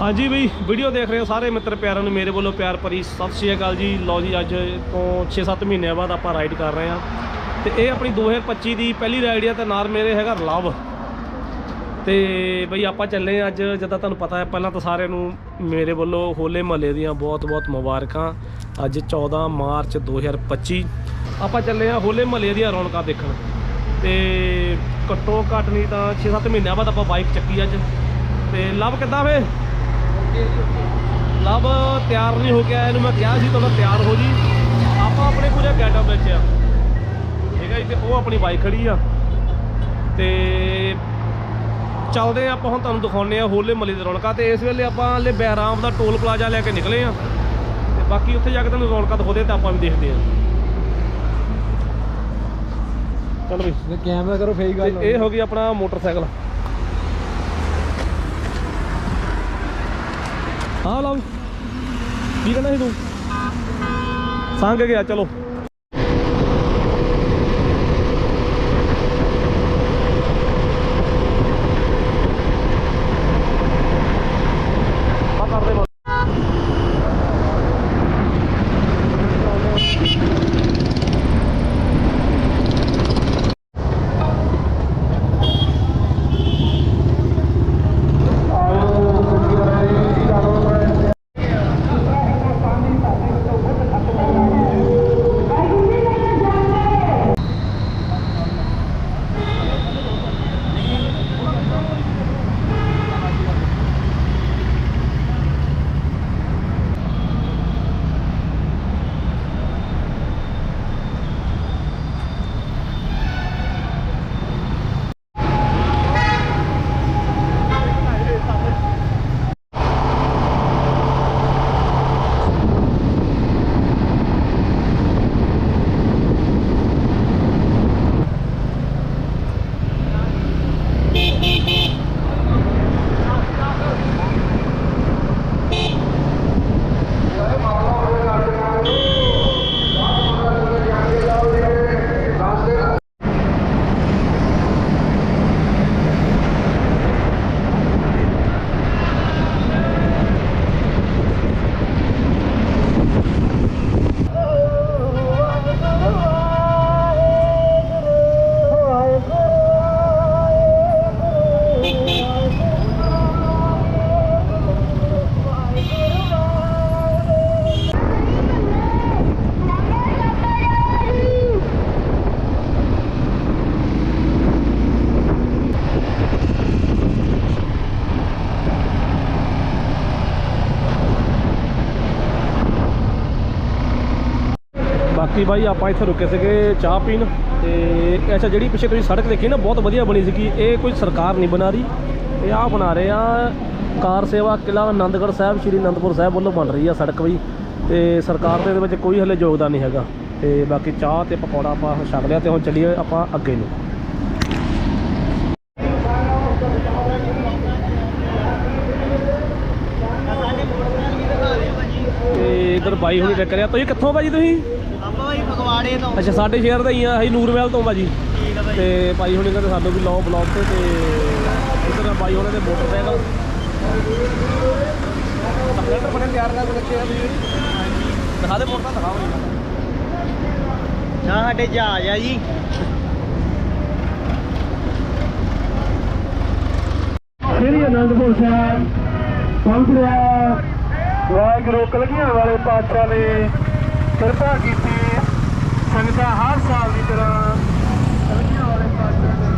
ਹਾਂਜੀ ਬਈ ਵੀਡੀਓ ਦੇਖ ਰਹੇ ਹੋ ਸਾਰੇ ਮਿੱਤਰ ਪਿਆਰਿਆਂ ਨੂੰ, ਮੇਰੇ ਵੱਲੋਂ ਪਿਆਰ ਭਰੀ ਸਤਿ ਸ਼੍ਰੀ ਅਕਾਲ ਜੀ। ਲਓ ਜੀ, ਅੱਜ ਤੋਂ 6-7 ਮਹੀਨਿਆਂ ਬਾਅਦ ਆਪਾਂ ਰਾਈਡ ਕਰ ਰਹੇ ਹਾਂ। ਤੇ ਇਹ ਆਪਣੀ 2025 ਦੀ ਪਹਿਲੀ ਰਾਈਡ ਆ ਤੇ ਨਾਲ ਮੇਰੇ ਹੈਗਾ ਲਵ। ਤੇ ਬਈ, ਆਪਾਂ ਚੱਲੇ ਹਾਂ ਅੱਜ, ਜਿੱਦਾਂ ਤੁਹਾਨੂੰ ਪਤਾ ਹੈ, ਪਹਿਲਾਂ ਤਾਂ ਸਾਰਿਆਂ ਨੂੰ ਮੇਰੇ ਵੱਲੋਂ ਹੋਲੇ ਮਹੱਲੇ ਦੀਆਂ ਬਹੁਤ-ਬਹੁਤ ਮੁਬਾਰਕਾਂ। ਅੱਜ 14 ਮਾਰਚ 2025 ਆਪਾਂ ਚੱਲੇ ਹਾਂ ਹੋਲੇ ਮਹੱਲੇ ਦੀਆਂ ਰੌਣਕਾਂ ਦੇਖਣ। ਤੇ ਘੱਟੋ ਘੱਟ ਨਹੀਂ ਤਾਂ 6-7 ਮਹੀਨਿਆਂ ਬਾਅਦ ਆਪਾਂ ਬਾਈਕ ਚੱਕੀ ਅੱਜ। ਤੇ ਲਵ ਕਿੱਦਾਂ ਵੇ? ਲਵ ਤਿਆਰ ਨਹੀਂ ਹੋ ਆਇਆ ਇਹਨੂੰ ਮੈਂ ਕਿਹਾ ਸੀ ਤਾਂ ਤਿਆਰ ਹੋ ਜੀ। ਆਪਾਂ ਆਪਣੇ ਪੂਰੇ ਗੈਟਅਪ ਵਿੱਚ ਆ। ਠੀਕ ਹੈ ਜੀ ਤੇ ਉਹ ਆਪਣੀ ਬਾਈਕ ਖੜੀ ਆ। ਤੇ ਚੱਲਦੇ ਆ ਆਪਾਂ ਹੁਣ ਤੁਹਾਨੂੰ ਦਿਖਾਉਂਦੇ ਆ ਹੋਲੇ ਮਹੱਲੇ ਦੀ ਰੌਣਕਾਂ। ਤੇ ਇਸ ਵੇਲੇ ਆਪਾਂ ਹਲੇ ਬੈਰਾਮ ਦਾ ਟੋਲ ਪਲਾਜ਼ਾ ਲੈ ਕੇ ਨਿਕਲੇ ਆ। ਤੇ ਬਾਕੀ ਉੱਥੇ ਜਾ ਕੇ ਤੁਹਾਨੂੰ ਰੌਣਕਾਂ ਦਿਖਾਉਂਦੇ ਤਾਂ ਆਪਾਂ ਵੀ ਦੇਖਦੇ ਆ। ਚਲੋ ਵੀ ਕੈਮਰਾ ਕਰੋ ਫੇਈ ਗੱਲ ਇਹ ਹੋ ਗਈ ਆਪਣਾ ਮੋਟਰਸਾਈਕਲ। ਹਾਂ ਲਓ। ਕੀ ਕਹਿੰਦਾ ਸੀ ਤੂੰ? ਸੰਗ ਗਿਆ ਚਲੋ। ਬਾਕੀ ਬਾਈ ਆਪਾਂ ਇੱਥੇ ਰੁਕੇ ਸੀਗੇ ਚਾਹ ਪੀਣ ਤੇ ਅੱਛਾ, ਜਿਹੜੀ ਪਿੱਛੇ ਤੁਸੀਂ ਸੜਕ ਦੇਖੀ ਨਾ, ਬਹੁਤ ਵਧੀਆ ਬਣੀ ਸੀਗੀ। ਇਹ ਕੋਈ ਸਰਕਾਰ ਨਹੀਂ ਬਣਾ ਰਹੀ। ਇਹ ਆ ਬਣਾ ਰਹੇ ਆ ਕਾਰ ਸੇਵਾ ਕਿਲਾ ਆਨੰਦਗੜ੍ਹ ਸਾਹਿਬ, ਸ਼੍ਰੀ ਅਨੰਦਪੁਰ ਸਾਹਿਬ ਵੱਲੋਂ ਬਣ ਰਹੀ ਆ ਸੜਕ ਵੀ। ਤੇ ਸਰਕਾਰ ਦੇ ਇਹਦੇ ਵਿੱਚ ਕੋਈ ਹਲੇ ਯੋਗਦਾਨ ਨਹੀਂ ਹੈਗਾ। ਤੇ ਬਾਕੀ ਚਾਹ ਤੇ ਪਕੌੜਾ ਆਪਾਂ ਛਕ ਲਿਆ ਤੇ ਹੁਣ ਚੱਲੀਏ ਆਪਾਂ ਅੱਗੇ ਨੂੰ। ਤੇ ਇਧਰ ਬਾਈ ਹੁਣੀ ਟੱਕਰਿਆ ਤੁਸੀਂ ਕਿੱਥੋਂ ਭਾਜੀ ਤੁਸੀਂ? ਫਗਵਾੜੇ ਤੋਂ। ਅੱਛਾ ਸਾਡੇ ਸ਼ਹਿਰ ਦਾ ਹੀ ਆ ਅਸੀਂ ਨੂਰਮਹਿਲ ਤੋਂ ਭਾਜੀ ਠੀਕ ਆ ਭਾਈ ਤੇ ਭਾਈ ਹੁਣੇ ਕਹਿੰਦੇ ਸਾਨੂੰ ਵੀ ਲਾਓ ਬਲੌਗ ਤੇ ਤੇ ਇਧਰ ਆ ਬਾਈ ਹੁਣੇ ਦੇ ਮੋਟਰਸਾਈਕਲ ਸਪਲੈਂਡਰ ਬਣੇ ਤਿਆਰ ਕਰਕੇ ਰੱਖੇ ਆ ਤੁਸੀਂ। ਦਿਖਾ ਦੇ ਮੋਟਰ ਦਿਖਾਓ ਨਾ ਸਾਡੇ ਜਹਾਜ਼ ਆ ਜੀ। ਸ੍ਰੀ ਅਨੰਦਪੁਰ ਸਾਹਿਬ ਪਹੁੰਚ ਰਿਹਾ। ਵਾਹਿਗੁਰੂ ਕਲਗੀਆਂ ਵਾਲੇ ਪਾਤਸ਼ਾਹ ਨੇ ਕਿਰਪਾ ਕੀਤੀ ਸੰਗਤਾਂ ਹਰ ਸਾਲ ਦੀ ਤਰ੍ਹਾਂ ਕਲਗੀਆਂ ਵਾਲੇ ਪਾਤਸ਼ਾਹ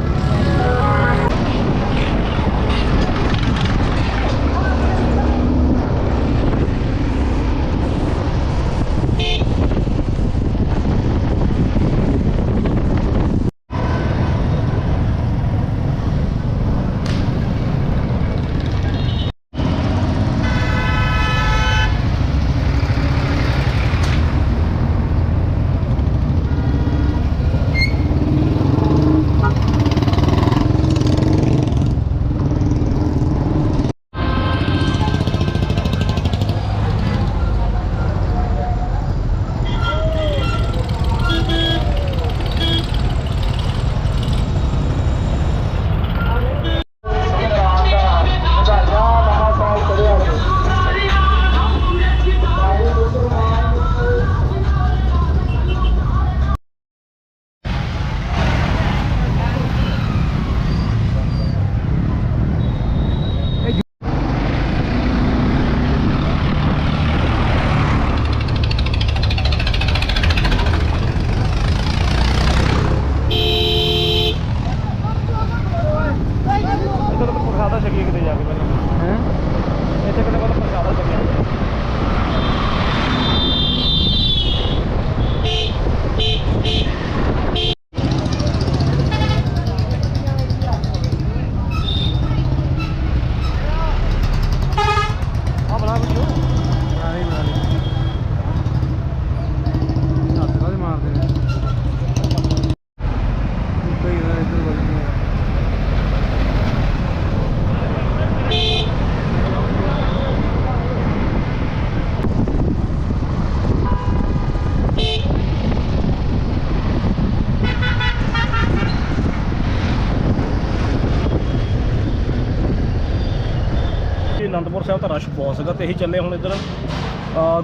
ਰਸ਼ ਬਹੁਤ ਸੀਗਾ ਤੇ ਅਸੀਂ ਚੱਲੇ ਹੁਣ ਇੱਧਰ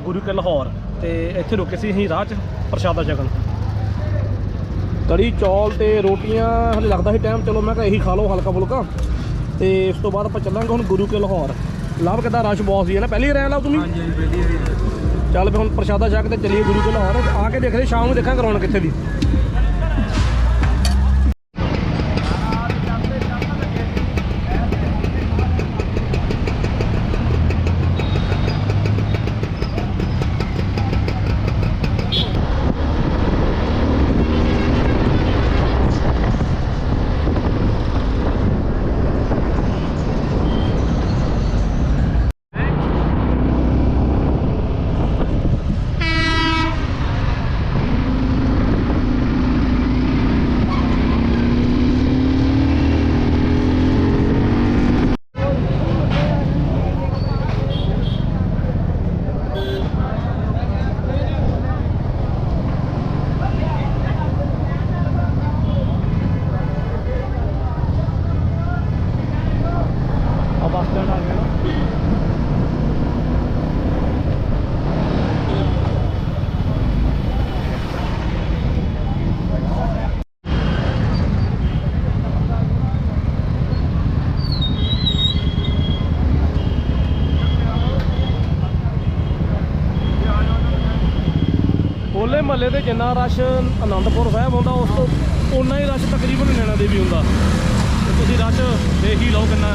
ਗੁਰੂ ਕੇ ਲਾਹੌਰ ਤੇ ਇੱਥੇ ਰੁਕੇ ਸੀ ਅਸੀਂ ਰਾਹ 'ਚ ਪ੍ਰਸ਼ਾਦਾ ਛਕਣ। ਕੜੀ ਚੌਲ ਤੇ ਰੋਟੀਆਂ ਹਲੇ ਲੱਗਦਾ ਸੀ ਟਾਈਮ ਚਲੋ ਮੈਂ ਕਿਹਾ ਇਹੀ ਖਾ ਲਓ ਹਲਕਾ ਫੁਲਕਾ। ਤੇ ਇਸ ਤੋਂ ਬਾਅਦ ਆਪਾਂ ਚੱਲਾਂਗੇ ਹੁਣ ਗੁਰੂ ਕੇ ਲਾਹੌਰ। ਲਵ ਕਿੱਦਾਂ ਰਸ਼ ਬਹੁਤ ਸੀ ਹੈ ਨਾ? ਪਹਿਲੀ ਰਹਿ ਲਾ ਤੂੰ ਵੀ ਹਾਂਜੀ ਵਧੀਆ ਵਧੀਆ ਚੱਲ ਫਿਰ ਹੁਣ ਪ੍ਰਸ਼ਾਦਾ ਛਕ ਤੇ ਚੱਲੀਏ ਗੁਰੂ ਕੇ ਲਾਹੌਰ। ਆ ਕੇ ਦੇਖਦੇ ਸ਼ਾਮ ਨੂੰ ਦੇਖਾਂਗੇ ਰੌਣਕ ਕਿੱਥੇ ਦੀ ਆ ਬੱਸ ਸਟੈਂਡ ਆ ਗਿਆ ਨਾ ਹੋਲੇ ਮਹੱਲੇ ਤੇ ਜਿੰਨਾ ਰਸ਼ ਆਨੰਦਪੁਰ ਸਾਹਿਬ ਹੁੰਦਾ, ਉਸ ਤੋਂ ਉਨਾ ਹੀ ਰਸ਼ ਤਕਰੀਬਨ ਨੈਣਾ ਦੇਵੀ ਹੁੰਦਾ। ਤੇ ਤੁਸੀਂ ਰਸ਼ ਦੇਖ ਹੀ ਲਓ ਕਿੰਨਾ।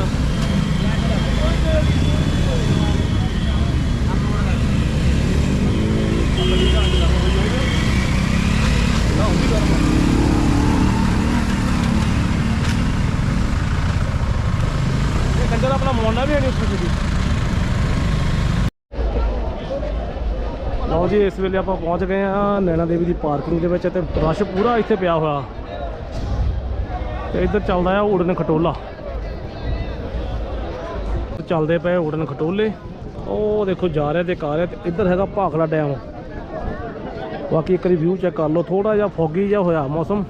ਇਹ ਕੰਜਰ ਆਪਣਾ ਮੋਨਾ ਵੀ ਹੈ ਨਹੀਂ ਉੱਥੇ ਦੀ ਲਓ ਜੀ ਇਸ ਵੇਲੇ ਆਪਾਂ ਪਹੁੰਚ ਗਏ ਆ ਨੈਣਾ ਦੇਵੀ ਦੀ ਪਾਰਕਿੰਗ ਦੇ ਵਿੱਚ ਤੇ ਰਸ਼ ਪੂਰਾ ਇੱਥੇ ਪਿਆ ਹੋਇਆ। ਤੇ ਇੱਧਰ ਚੱਲਦਾ ਆ ਉੜਨ ਖਟੋਲਾ। ਚੱਲਦੇ ਪਏ ਉੜਨ ਖਟੋਲੇ। ਉਹ ਦੇਖੋ ਜਾ ਰਿਹਾ ਤੇ ਆ ਰਿਹਾ ਤੇ ਇੱਧਰ ਹੈਗਾ ਭਾਖੜਾ ਡੈਮ। ਬਾਕੀ ਇੱਕ ਵਾਰੀ ਵਿਊ ਚੈੱਕ ਕਰ ਲਓ ਥੋੜਾ ਜਿਹਾ ਫੌਗੀ ਜਿਹਾ ਹੋਇਆ ਮੌਸਮ।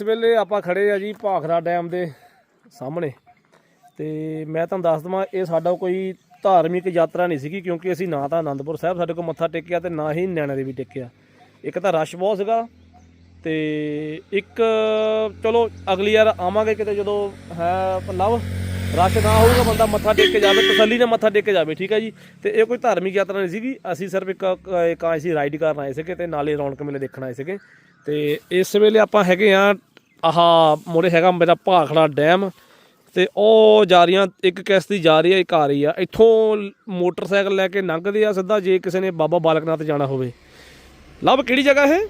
ਇਸ ਵੇਲੇ ਆਪਾਂ ਖੜੇ ਆ ਜੀ ਭਾਖੜਾ ਡੈਮ ਦੇ ਸਾਹਮਣੇ। ਤੇ ਮੈਂ ਤੁਹਾਨੂੰ ਦੱਸ ਦਵਾਂ, ਇਹ ਸਾਡਾ ਕੋਈ ਧਾਰਮਿਕ ਯਾਤਰਾ ਨਹੀਂ ਸੀਗੀ, ਕਿਉਂਕਿ ਅਸੀਂ ਨਾ ਤਾਂ ਆਨੰਦਪੁਰ ਸਾਹਿਬ ਸਾਡੇ ਕੋਲ ਮੱਥਾ ਟੇਕਿਆ ਤੇ ਨਾ ਹੀ ਨੈਣਾ ਦੇਵੀ ਟੇਕਿਆ। ਇੱਕ ਤਾਂ ਰਸ਼ ਬਹੁਤ ਸੀਗਾ ਤੇ ਇੱਕ, ਚਲੋ, ਅਗਲੀ ਵਾਰ ਆਵਾਂਗੇ ਕਿਤੇ ਜਦੋਂ ਹੈ ਲਵ, ਰਸ਼ ਨਾ ਹੋਊਗਾ, ਬੰਦਾ ਮੱਥਾ ਟੇਕ ਕੇ ਜਾਵੇ, ਤਸੱਲੀ ਨਾਲ ਮੱਥਾ ਟੇਕ ਕੇ ਜਾਵੇ, ਠੀਕ ਹੈ ਜੀ? ਤੇ ਇਹ ਕੋਈ ਧਾਰਮਿਕ ਯਾਤਰਾ ਨਹੀਂ ਸੀਗੀ। ਅਸੀਂ ਸਿਰਫ ਇੱਕ ਇੱਕ ਅਸੀਂ ਰਾਈਡ ਕਰਨ ਆਏ ਸੀਗੇ ਤੇ ਨਾਲੇ ਰੌਣਕ ਮੇਲੇ ਦੇਖਣ ਆਏ ਸੀਗੇ। ਤੇ ਇਸ ਵੇਲੇ ਆਪਾਂ ਹੈਗੇ ਆ ਆਹ ਮੋਰੇ ਹੈਗਾ ਮੇਰਾ ਭਾਖੜਾ ਡੈਮ ਤੇ ਉਹ ਜਾ ਰਹੀਆਂ ਇੱਕ ਕਿਸ਼ਤੀ ਜਾ ਰਹੀ ਹੈ ਇੱਕ ਆ ਰਹੀ ਆ। ਇੱਥੋਂ ਮੋਟਰਸਾਈਕਲ ਲੈ ਕੇ ਲੰਘਦੇ ਆ ਸਿੱਧਾ ਜੇ ਕਿਸੇ ਨੇ ਬਾਬਾ ਬਾਲਕਨਾਥ ਜਾਣਾ ਹੋਵੇ। ਲਵ ਕਿਹੜੀ ਜਗ੍ਹਾ ਇਹ?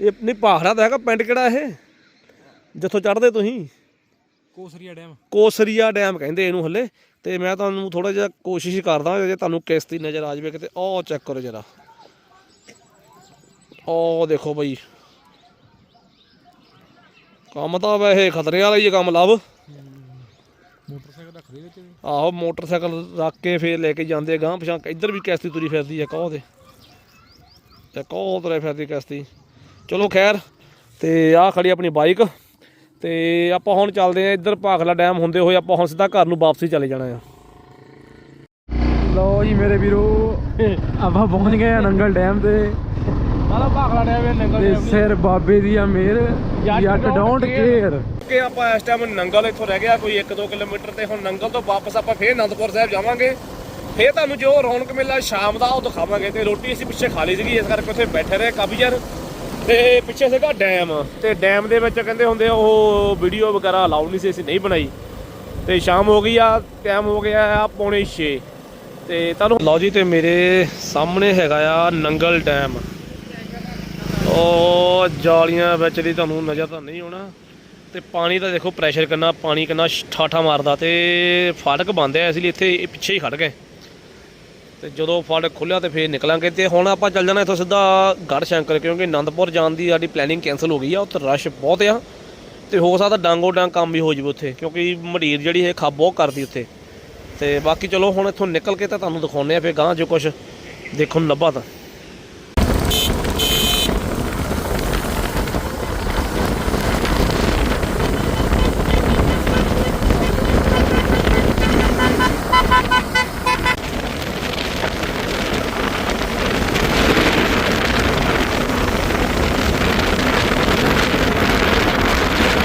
ਇਹ ਨਹੀਂ ਭਾਖੜਾ ਤਾਂ ਹੈਗਾ ਪਿੰਡ ਕਿਹੜਾ ਇਹ? ਜਿੱਥੋਂ ਚੜ੍ਹਦੇ ਤੁਸੀਂ? ਕੋਸਰੀਆ ਡੈਮ। ਕੋਸਰੀਆ ਡੈਮ ਕਹਿੰਦੇ ਇਹਨੂੰ ਹੱਲੇ। ਤੇ ਮੈਂ ਤੁਹਾਨੂੰ ਥੋੜਾ ਜਿਹਾ ਕੋਸ਼ਿਸ਼ ਕਰਦਾ ਜੇ ਤੁਹਾਨੂੰ ਕਿਸ਼ਤੀ ਨਜ਼ਰ ਆ ਜਾਵੇ ਕਿਤੇ ਉਹ ਚੈੱਕ ਕਰੋ ਜਰਾ। ਉਹ ਦੇਖੋ ਬਈ। ਕੰਮ ਤਾਂ ਵੈਸੇ ਖਤਰੇ ਵਾਲਾ ਹੀ ਹੈ ਕੰਮ ਲੱਭ ਮੋਟਰਸਾਈਕਲ ਰੱਖ ਦੇ ਵਿੱਚ ਵੀ? ਆਹੋ ਮੋਟਰਸਾਈਕਲ ਰੱਖ ਕੇ ਫੇਰ ਲੈ ਕੇ ਜਾਂਦੇ ਗਾਂ ਪਛਾਂ ਇੱਧਰ ਵੀ ਕਿਸ਼ਤੀ ਤੁਰੀ ਫਿਰਦੀ ਹੈ ਕਹੋ ਤੇ। ਤੇ ਕਹੋ ਤੁਰੇ ਫਿਰਦੀ ਕਿਸ਼ਤੀ। ਚਲੋ ਖੈਰ ਤੇ ਆਹ ਖੜੀ ਆਪਣੀ ਬਾਈਕ। ਤੇ ਆਪਾਂ ਹੁਣ ਚੱਲਦੇ ਆ ਇੱਧਰ ਭਾਖਲਾ ਡੈਮ ਹੁੰਦੇ ਹੋਏ ਆਪਾਂ ਹੁਣ ਸਿੱਧਾ ਘਰ ਨੂੰ ਵਾਪਸੀ ਚਲੇ ਜਾਣਾ ਆ। ਲਓ ਜੀ ਮੇਰੇ ਵੀਰੋ ਆਪਾਂ ਪਹੁੰਚ ਗਏ ਆ ਨੰਗਲ ਡੈਮ ਤੇ। ਸਾਰਾ ਭਾਖਲਾ ਡੈਮ ਇਹ ਤੇ ਸਿਰ ਬਾਬੇ ਦੀ ਆ ਮੇਰ ਜੱਟ ਡੋਂਟ ਕੇਅਰ। ਕਿ ਆਪਾਂ ਇਸ ਟਾਈਮ ਨੰਗਲ ਇੱਥੋਂ ਰਹਿ ਗਿਆ ਕੋਈ 1-2 ਕਿਲੋਮੀਟਰ ਤੇ ਹੁਣ ਨੰਗਲ ਤੋਂ ਵਾਪਸ ਆਪਾਂ ਫੇਰ ਅਨੰਦਪੁਰ ਸਾਹਿਬ ਜਾਵਾਂਗੇ। ਫੇਰ ਤੁਹਾਨੂੰ ਜੋ ਰੌਣਕ ਮੇਲਾ ਸ਼ਾਮ ਦਾ ਉਹ ਦਿਖਾਵਾਂਗੇ। ਤੇ ਰੋਟੀ ਅਸੀਂ ਪਿੱਛੇ ਖਾ ਲਈ ਸੀਗੀ ਇਸ ਕਰਕੇ ਉੱਥੇ ਬੈਠੇ ਰਹੇ ਕਾਫੀ ਚਿਰ। ਤੇ ਪਿੱਛੇ ਸੀਗਾ ਡੈਮ। ਤੇ ਡੈਮ ਦੇ ਵਿੱਚ ਕਹਿੰਦੇ ਹੁੰਦੇ ਉਹ ਵੀਡੀਓ ਵਗੈਰਾ ਅਲਾਉਡ ਨਹੀਂ ਸੀ ਅਸੀਂ ਨਹੀਂ ਬਣਾਈ। ਤੇ ਸ਼ਾਮ ਹੋ ਗਈ ਆ ਟਾਈਮ ਹੋ ਗਿਆ ਆ ਪੌਣੇ 6 ਤੇ ਤੁਹਾਨੂੰ ਲਓ ਜੀ ਤੇ ਮੇਰੇ ਸਾਹਮਣੇ ਹੈਗਾ ਆ ਨੰਗਲ ਡੈਮ। ਉਹ ਜਾਲੀਆਂ ਵਿੱਚ ਦੀ ਤੁਹਾਨੂੰ ਨਜ਼ਰ ਤਾਂ ਨਹੀਂ ਆਉਣਾ। ਤੇ ਪਾਣੀ ਦਾ ਦੇਖੋ ਪ੍ਰੈਸ਼ਰ ਕਿੰਨਾ, ਪਾਣੀ ਕਿੰਨਾ ਠਾਠਾ ਮਾਰਦਾ ਤੇ ਫਾਟਕ ਬੰਦ ਹੈ ਇਸ ਲਈ ਇੱਥੇ ਪਿੱਛੇ ਹੀ ਖੜ ਗਏ। ਤੇ ਜਦੋਂ ਫਾਟਕ ਖੁੱਲਿਆ ਤੇ ਫੇਰ ਨਿਕਲਾਂਗੇ ਤੇ ਹੁਣ ਆਪਾਂ ਚੱਲ ਜਾਣਾ ਇੱਥੋਂ ਸਿੱਧਾ ਗੜ ਸ਼ੰਕਰ ਕਿਉਂਕਿ ਆਨੰਦਪੁਰ ਜਾਣ ਦੀ ਸਾਡੀ ਪਲੈਨਿੰਗ ਕੈਨਸਲ ਹੋ ਗਈ ਆ, ਉੱਥੇ ਰਸ਼ ਬਹੁਤ ਆ। ਤੇ ਹੋ ਸਕਦਾ ਡਾਂਗੋ ਡਾਂਗ ਕੰਮ ਵੀ ਹੋ ਜਾਵੇ ਉੱਥੇ, ਕਿਉਂਕਿ ਮੜੀਰ ਜਿਹੜੀ ਹੈ ਖੱਬ ਬਹੁਤ ਕਰਦੀ ਉੱਥੇ। ਤੇ ਬਾਕੀ ਚਲੋ ਹੁਣ ਇੱਥੋਂ ਨਿਕਲ ਕੇ ਤਾਂ ਤੁਹਾਨੂੰ ਦਿਖਾਉਂਦੇ ਆ, ਫੇਰ ਗਾਂ ਜੋ ਕੁਝ ਦੇਖਣ ਨੂੰ ਲੱਭਾ ਤਾਂ।